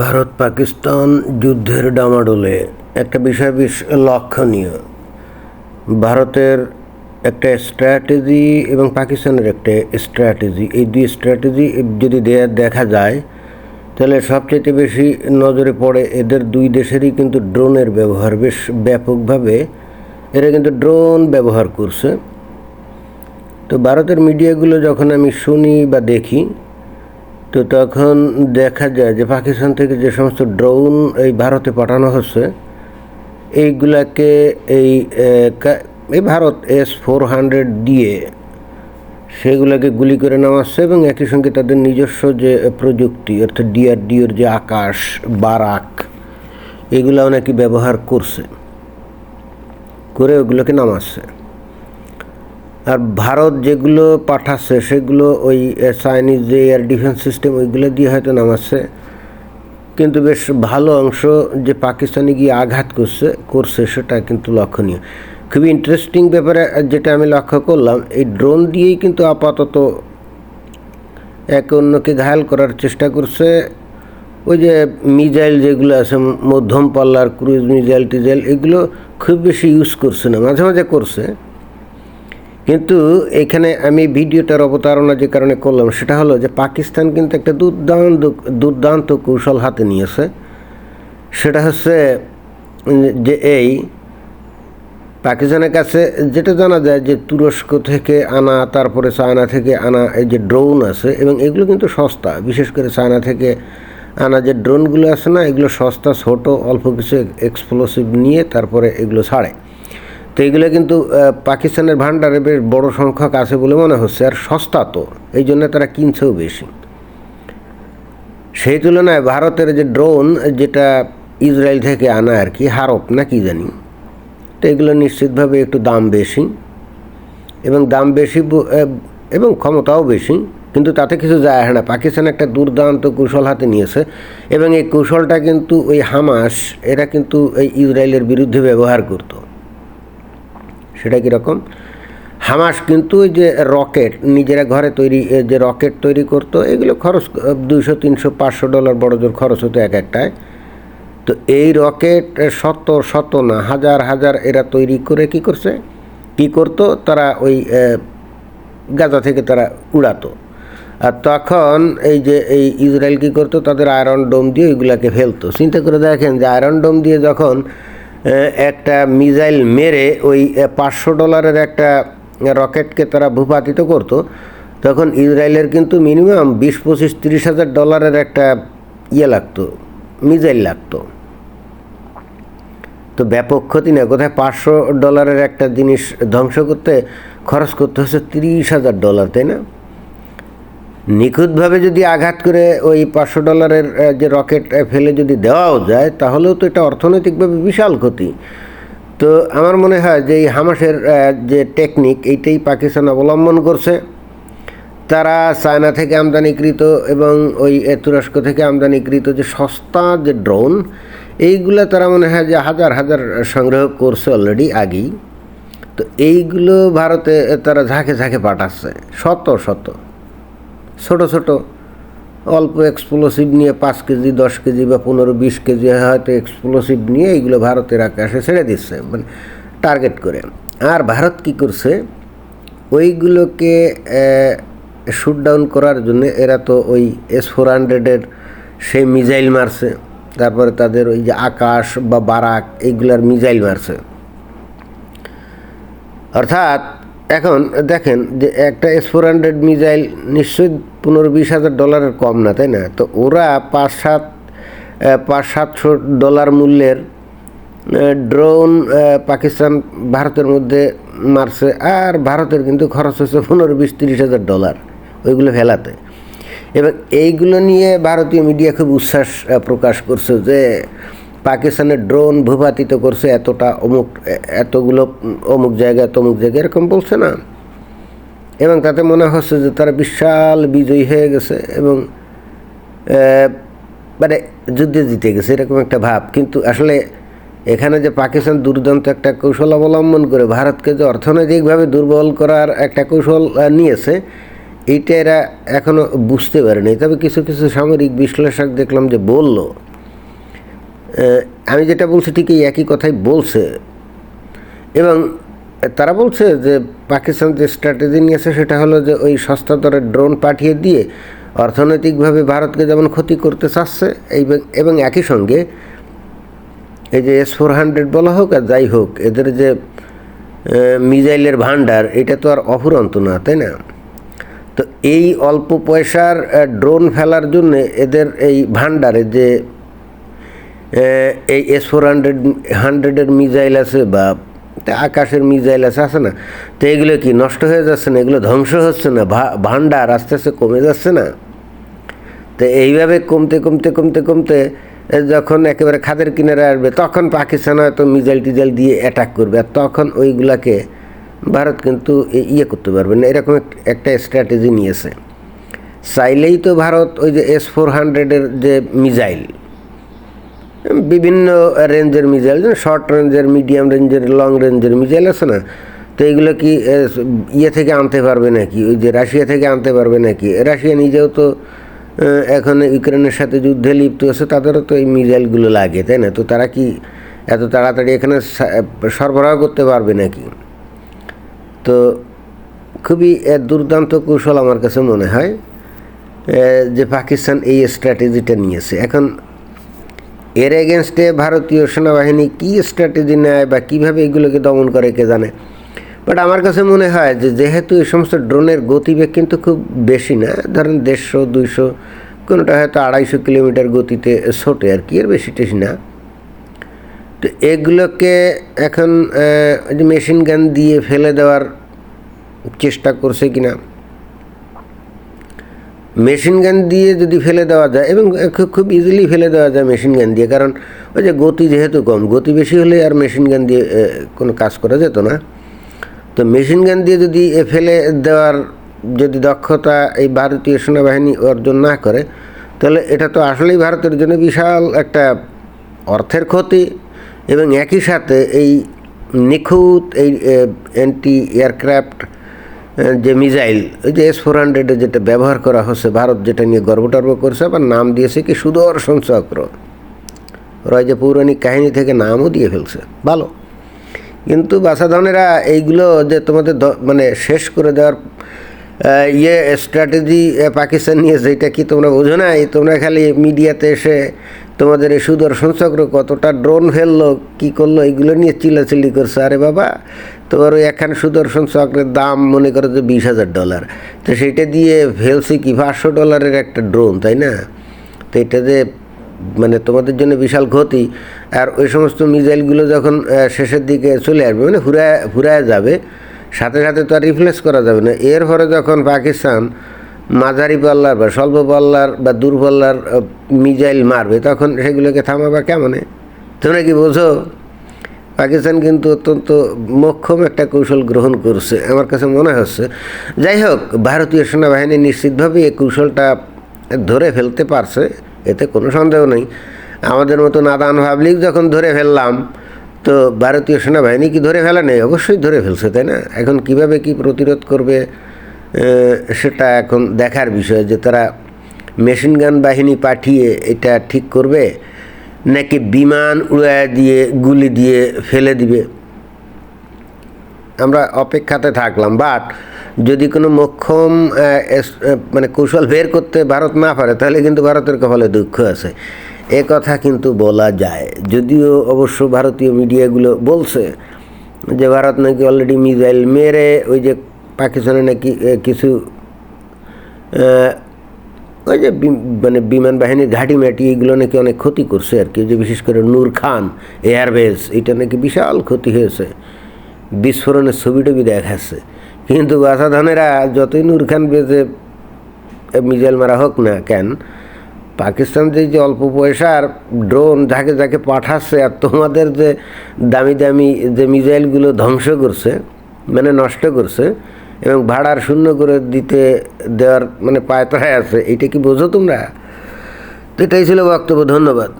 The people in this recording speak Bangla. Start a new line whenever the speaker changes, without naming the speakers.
ভারত পাকিস্তান যুদ্ধের ডামাডোলে একটা বিষয় লক্ষণীয়। ভারতের একটা স্ট্র্যাটেজি এবং পাকিস্তানের একটা স্ট্র্যাটেজি এই দুই স্ট্র্যাটেজি যদি দেখা যায়, তাহলে সবচেয়ে বেশি নজরে পড়ে এদের দুই দেশেরই কিন্তু ড্রোনের ব্যবহার। বেশ ব্যাপকভাবে এরা কিন্তু ড্রোন ব্যবহার করছে। তো ভারতের মিডিয়াগুলো যখন আমি শুনি বা দেখি তো তখন দেখা যায় যে পাকিস্তান থেকে যে সমস্ত ড্রোন এই ভারতে পাঠানো হচ্ছে, এইগুলাকে এই এই ভারত এস ফোর হান্ড্রেড দিয়ে সেগুলোকে গুলি করে নামাচ্ছে এবং একই সঙ্গে তাদের নিজস্ব যে প্রযুক্তি, অর্থাৎ ডিআরডিওর যে আকাশ, বারাক এগুলো নাকি ব্যবহার করছে, করে ওগুলোকে নামাচ্ছে। আর ভারত যেগুলো পাঠাচ্ছে, সেগুলো ওই চাইনিজ যে এয়ার ডিফেন্স সিস্টেম ওইগুলো দিয়ে হয়তো নামাচ্ছে। কিন্তু বেশ ভালো অংশ যে পাকিস্তানে গিয়ে আঘাত করছে করছে, সেটা কিন্তু লক্ষণীয়। খুবই ইন্টারেস্টিং ব্যাপারে যেটা আমি লক্ষ্য করলাম, এই ড্রোন দিয়েই কিন্তু আপাতত একে অন্যকে ঘায়াল করার চেষ্টা করছে। ওই যে মিজাইল যেগুলো আছে, মধ্যম পাল্লার ক্রুজ মিজাইল টিজাইল এগুলো খুব বেশি ইউজ করছে না, মাঝে মাঝে করছে। কিন্তু এখানে আমি ভিডিওটার অবতারণা যে কারণে করলাম, সেটা হলো যে পাকিস্তান কিন্তু একটা দুর্দান্ত দুর্দান্ত কৌশল হাতে নিয়েছে। সেটা হচ্ছে যে এই পাকিস্তানের কাছে যেটা জানা যায় যে তুরস্ক থেকে আনা, তারপরে চায়না থেকে আনা এই যে ড্রোন আছে, এবং এগুলো কিন্তু সস্তা। বিশেষ করে চায়না থেকে আনা যে ড্রোনগুলো আছে না, এগুলো সস্তা, ছোট, অল্প কিছু এক্সপ্লোসিভ নিয়ে তারপরে এগুলো ছাড়ে। তো এগুলো কিন্তু পাকিস্তানের ভান্ডারে বেশ বড় সংখ্যক আছে বলে মনে হচ্ছে, আর সস্তা তো, এই জন্য তারা কিনছেও বেশি। সেই তুলনায় ভারতের যে ড্রোন, যেটা ইসরায়েল থেকে আনা আর কি, হারপ না কি জানি, তো এগুলো নিশ্চিতভাবে একটু দাম বেশি, এবং দাম বেশি এবং ক্ষমতাও বেশি, কিন্তু তাতে কিছু যায় আসে না। পাকিস্তান একটা দুর্দান্ত কৌশল হাতে নিয়েছে, এবং এই কৌশলটা কিন্তু ওই হামাস, এরা কিন্তু এই ইসরায়েলের বিরুদ্ধে ব্যবহার করতো। সেটা কীরকম? হামাস কিন্তু ওই যে রকেট, নিজেরা ঘরে তৈরি যে রকেট তৈরি করতো, এগুলো খরচ দুইশো, তিনশো, পাঁচশো ডলার বড় জোর খরচ হতো এক একটায়। তো এই রকেট শত শত না, হাজার হাজার এরা তৈরি করে কি করছে? কি করতো? তারা ওই গাজা থেকে তারা উড়াতো। আর তখন এই যে এই ইসরায়েল কী করতো? তাদের আয়রন ডোম দিয়ে ওইগুলাকে ফেলতো। চিন্তা করে দেখেন যে আয়রন ডোম দিয়ে যখন একটা মিসাইল মেরে ওই পাঁচশো ডলারের একটা রকেটকে তারা ভূপাতিত করতো। তখন ইসরায়েলের কিন্তু মিনিমাম বিশ, পঁচিশ, তিরিশ হাজার ডলারের একটা ইয়ে লাগতো, মিসাইল লাগতো। তো ব্যাপক ক্ষতি না, কোথায় পাঁচশো ডলারের একটা জিনিস ধ্বংস করতে খরচ করতে হচ্ছে তিরিশ হাজার ডলার, তাই না? নিখুঁতভাবে যদি আঘাত করে ওই পাঁচশো ডলারের যে রকেট ফেলে যদি দেওয়াও যায়, তাহলেও তো এটা অর্থনৈতিকভাবে বিশাল ক্ষতি। তো আমার মনে হয় যে এই হামাসের যে টেকনিক এইটাই পাকিস্তান অবলম্বন করছে। তারা চায়না থেকে আমদানিকৃত এবং ওই তুরস্ক থেকে আমদানিকৃত যে সস্তা যে ড্রোন, এইগুলো তারা মনে হয় যে হাজার হাজার সংগ্রহ করছে অলরেডি আগেই। তো এইগুলো ভারতে, তারা ঝাঁকে ঝাঁকে পাঠাচ্ছে, শত শত। ছোট ছোট অল্প এক্সপ্লোসিভ নিয়ে পাঁচ কেজি, দশ কেজি বা পনেরো, বিশ কেজি হয়তো এক্সপ্লোসিভ নিয়ে এইগুলো ভারতের আকাশে ছেড়ে দিচ্ছে মানে টার্গেট করে। আর ভারত কি করছে? ওইগুলোকে শুট ডাউন করার জন্য এরা তো ওই এস ফোর হান্ড্রেডের সেই মিজাইল মারছে, তারপরে তাদের ওই যে আকাশ বা বারাক এইগুলার মিজাইল মারছে। অর্থাৎ এখন দেখেন যে একটা এস ফোর হান্ড্রেড মিসাইল নিশ্চয়ই পনেরো বিশ হাজার ডলারের কম না, তাই না? তো ওরা পাঁচ সাত পাঁচ সাতশো ডলার মূল্যের ড্রোন পাকিস্তান ভারতের মধ্যে মারছে, আর ভারতের কিন্তু খরচ হচ্ছে পনেরো বিশ তিরিশ হাজার ডলার ওইগুলো ফেলাতে। এবং এইগুলো নিয়ে ভারতীয় মিডিয়া খুব উচ্ছ্বাস প্রকাশ করছে যে পাকিস্তানের ড্রোন ভূপাতিত করছে এতটা অমুক, এতগুলো অমুক জায়গায়, তমুক জায়গা এরকম বলছে না। এবং তাতে মনে হচ্ছে যে তারা বিশাল বিজয়ী হয়ে গেছে এবং মানে যুদ্ধে জিতে গেছে, এরকম একটা ভাব। কিন্তু আসলে এখানে যে পাকিস্তান দুর্দান্ত একটা কৌশল অবলম্বন করে ভারতকে যে অর্থনৈতিকভাবে দুর্বল করার একটা কৌশল নিয়েছে, এইটা এরা এখনও বুঝতে পারেনি। তবে কিছু কিছু সামরিক বিশ্লেষক দেখলাম যে বলল আমি যেটা বলছি ঠিক এই একই কথাই বলছে। এবং তারা বলছে যে, পাকিস্তান যে স্ট্র্যাটেজি নিয়েছে সেটা হলো যে, ওই সস্তা দরে ড্রোন পাঠিয়ে দিয়ে অর্থনৈতিকভাবে ভারতকে যেমন ক্ষতি করতে চাচ্ছে এবং একই সঙ্গে এই যে এস ফোর হান্ড্রেড বলা হোক আর যাই হোক, এদের যে মিজাইলের ভান্ডার এটা তো আর অফুরন্ত না, তাই না? তো এই অল্প পয়সার ড্রোন ফেলার জন্য এদের এই ভান্ডারে যে এই এস ফোর হান্ড্রেড হান্ড্রেডের মিজাইল আছে বা আকাশের মিজাইল আছে আছে না? তো এগুলো কি নষ্ট হয়ে যাচ্ছে না? এগুলো ধ্বংস হচ্ছে না? ভান্ডার আস্তে আস্তে কমে যাচ্ছে না? তো এইভাবে কমতে কমতে কমতে কমতে যখন একেবারে খাদের কিনারে আসবে, তখন পাকিস্তান হয়তো মিজাইল টিজাইল দিয়ে অ্যাটাক করবে। আর তখন ওইগুলাকে ভারত কিন্তু ইয়ে করতে পারবে না। এরকম একটা স্ট্র্যাটেজি নিয়েছে। চাইলেই তো ভারত ওই যে এস ফোর হান্ড্রেডের যে মিজাইল বিভিন্ন রেঞ্জের মিজাইল শর্ট রেঞ্জের মিডিয়াম রেঞ্জের লং রেঞ্জের মিজাইল আছে না? তো এগুলো কি ইয়ে থেকে আনতে পারবে নাকি? ওই যে রাশিয়া থেকে আনতে পারবে নাকি? রাশিয়া নিজেও তো এখন ইউক্রেনের সাথে যুদ্ধে লিপ্ত আছে, তাদেরও তো এই মিসাইলগুলো লাগে, তাই না? তো তারা কি এত তাড়াতাড়ি এখানে সরবরাহ করতে পারবে নাকি? তো খুবই দুর্দান্ত কৌশল আমার কাছে মনে হয় যে পাকিস্তান এই স্ট্র্যাটেজিটা নিয়েছে। এখন এর এগেনস্টে ভারতীয় সেনাবাহিনী কী স্ট্র্যাটেজি নেয় বা কীভাবে এগুলোকে দমন করে কে জানে? বাট আমার কাছে মনে হয় যে যেহেতু এই সমস্ত ড্রোনের গতিবেগ কিন্তু খুব বেশি না, ধরেন দেড়শো, দুইশো, কোনোটা হয়তো আড়াইশো কিলোমিটার গতিতে ছোটে আর কি, এর বেশি টেশি না। তো এগুলোকে এখন মেশিন গান দিয়ে ফেলে দেওয়ার চেষ্টা করছে কিনা মেশিন গান দিয়ে যদি ফেলে দেওয়া যায়, এবং খুব ইজিলি ফেলে দেওয়া যায় মেশিন গান দিয়ে, কারণ ওই যে গতি যেহেতু কম, গতি বেশি হলে আর মেশিন গান দিয়ে কোনো কাজ করা যেত না। তো মেশিন গান দিয়ে যদি ফেলে দেওয়ার যদি দক্ষতা এই ভারতীয় সেনাবাহিনী অর্জন না করে, তাহলে এটা তো আসলেই ভারতের জন্য বিশাল একটা অর্থের ক্ষতি, এবং একই সাথে এই নিখুঁত এই অ্যান্টি এয়ারক্রাফট যে মিজাইল ওই যে এস ফোর হান্ড্রেডে যেটা ব্যবহার করা হচ্ছে, ভারত যেটা নিয়ে গর্ব টর্ব করছে, আবার নাম দিয়েছে কি সুদর্শন চক্র। ওরা যে পৌরাণিক কাহিনী থেকে নামও দিয়ে ফেলছে। ভালো। কিন্তু বাসাধনেরা এইগুলো যে তোমাদের মানে শেষ করে দেওয়ার ইয়ে স্ট্র্যাটেজি পাকিস্তান নিয়েছে এটা কি তোমরা বোঝো নাই? তোমরা খালি মিডিয়াতে এসে তোমাদের এই সুদর্শন চক্র কতটা ড্রোন ফেলল, কী করল, এগুলো নিয়ে চিল্লাচিল্লি করছে। আরে বাবা, তোমার ওই একখান সুদর্শন চক্রের দাম মনে করো যে বিশ হাজার ডলার। তো সেইটা দিয়ে ফেলছে কি? পাঁচশো ডলারের একটা ড্রোন, তাই না? তো এটা যে মানে তোমাদের জন্য বিশাল ক্ষতি। আর ওই সমস্ত মিসাইলগুলো যখন শেষের দিকে চলে আসবে মানে ফুরায় ফুরায় যাবে, সাথে সাথে তো আর রিপ্লেস করা যাবে না। এর পরে যখন পাকিস্তান মাঝারি পাল্লার বা স্বল্প পাল্লার বা দূরপাল্লার মিজাইল মারবে, তখন সেগুলোকে থামাবা কেমনে? তোমরা কি বোঝো? পাকিস্তান কিন্তু অত্যন্ত মক্ষম একটা কৌশল গ্রহণ করছে, আমার কাছে মনে হচ্ছে। যাই হোক, ভারতীয় সেনাবাহিনী নিশ্চিতভাবে এই কৌশলটা ধরে ফেলতে পারছে, এতে কোনো সন্দেহ নেই। আমাদের মতো নাদান পাবলিক যখন ধরে ফেললাম, তো ভারতীয় সেনাবাহিনী কি ধরে ফেলা নেই? অবশ্যই ধরে ফেলছে, তাই না? এখন কীভাবে কি প্রতিরোধ করবে? সেটা এখন দেখার বিষয় যে তারা মেশিন গান বাহিনী পাঠিয়ে এটা ঠিক করবে, নাকি বিমান উড়ায় দিয়ে, গুলি দিয়ে ফেলে দিবে? আমরা অপেক্ষাতে থাকলাম বাট যদি কোনো মক্ষম মানে কৌশল বের করতে ভারত না পারে, তাহলে কিন্তু ভারতের কপালে দুঃখ আছে। এ কথা কিন্তু বলা যায়। যদিও অবশ্য ভারতীয় মিডিয়াগুলো বলছে যে ভারত নাকি অলরেডি মিসাইল মেরে ওই যে পাকিস্তানে নাকি কিছু ওই যে মানে বিমান বাহিনীর ঘাঁটি মাটি, এগুলো নাকি অনেক ক্ষতি করছে আর কি। যে বিশেষ করে নূর খান, এয়ারবেস, এটা নাকি বিশাল ক্ষতি হয়েছে। বিস্ফোরণের ছবি টবি দেখাচ্ছে। কিন্তু বাসাধানেরা যতই নূর খান বেজে মিজাইল মারা হোক না কেন, পাকিস্তান যে যে অল্প পয়সার ড্রোন যাকে যাকে পাঠাচ্ছে আর তোমাদের যে দামি দামি যে মিজাইলগুলো ধ্বংস করছে মানে নষ্ট করছে এবং ভাড়ার শূন্য করে দিতে দেওয়ার মানে পায়তায় আছে, এটা কি বোঝো তোমরা? তো এটাই ছিল বক্তব্য, ধন্যবাদ।